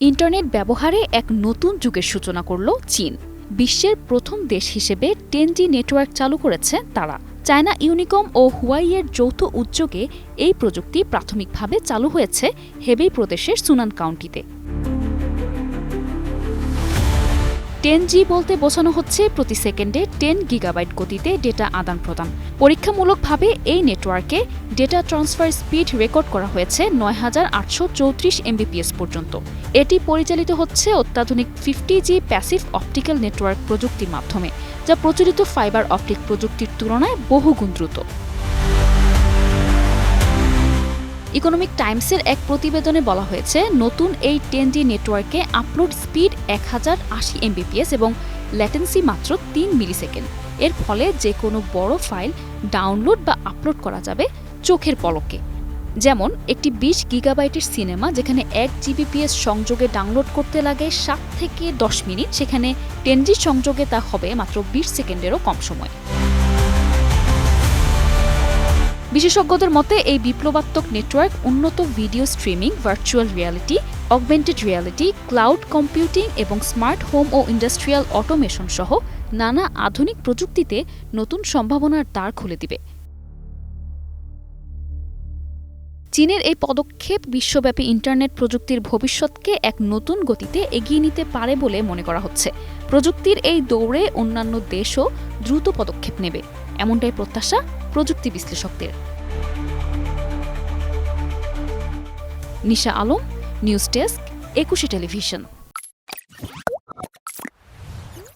Internet ব্যবহারে এক নতুন যুগের সূচনা করল চীন। বিশ্বের প্রথম দেশ হিসেবে টেন জি নেটওয়ার্ক চালু করেছে তারা। চায়না ইউনিকম ও হুয়াইয়ের যৌথ উদ্যোগে এই প্রযুক্তি প্রাথমিকভাবে চালু হয়েছে হেবেই প্রদেশের সুনান কাউন্টিতে। টেন জি বলতে বোঝানো হচ্ছে প্রতি সেকেন্ডে টেন গিগাবাইট গতিতে ডেটা আদান প্রদান। পরীক্ষামূলকভাবে এই নেটওয়ার্কে ডেটা ট্রান্সফার স্পিড রেকর্ড করা হয়েছে নয় হাজার আটশো চৌত্রিশ এমবিপিএস পর্যন্ত। এটি পরিচালিত হচ্ছে অত্যাধুনিক fifty G passive optical network প্রযুক্তির মাধ্যমে, যা প্রচলিত ফাইবার অপটিক প্রযুক্তির তুলনায় বহুগুণ দ্রুত। ইকোনমিক টাইমসের এক প্রতিবেদনে বলা হয়েছে, নতুন এই টেন জি নেটওয়ার্কে আপলোড স্পিড এক হাজার আশি এমবিপিএস এবং ল্যাটেন্সি মাত্র তিন মিলিসেকেন্ড। এর ফলে যে কোনো বড় ফাইল ডাউনলোড বা আপলোড করা যাবে চোখের পলকে। যেমন, একটি বিশ গিগাবাইটের সিনেমা যেখানে এক জিবিপিএস সংযোগে ডাউনলোড করতে লাগে সাত থেকে দশ মিনিট, সেখানে টেন জি সংযোগে তা হবে মাত্র বিশ সেকেন্ডেরও কম সময়। বিশেষজ্ঞদের মতে, এই বিপ্লবাত্মক নেটওয়ার্ক উন্নত video streaming, virtual reality, augmented reality, cloud computing এবং স্মার্ট হোম ও ইন্ডাস্ট্রিয়াল অটোমেশন সহ নানা আধুনিক প্রযুক্তিতে নতুন সম্ভাবনার দ্বার খুলে দিবে। চীনের এই পদক্ষেপ বিশ্বব্যাপী ইন্টারনেট প্রযুক্তির ভবিষ্যৎকে এক নতুন গতিতে এগিয়ে নিতে পারে বলে মনে করা হচ্ছে। প্রযুক্তির এই দৌড়ে অন্যান্য দেশও দ্রুত পদক্ষেপ নেবে। এমনটাই প্রত্যাশা প্রযুক্তি বিশ্লেষকদের। Nisha Alam news desk Ekushey television.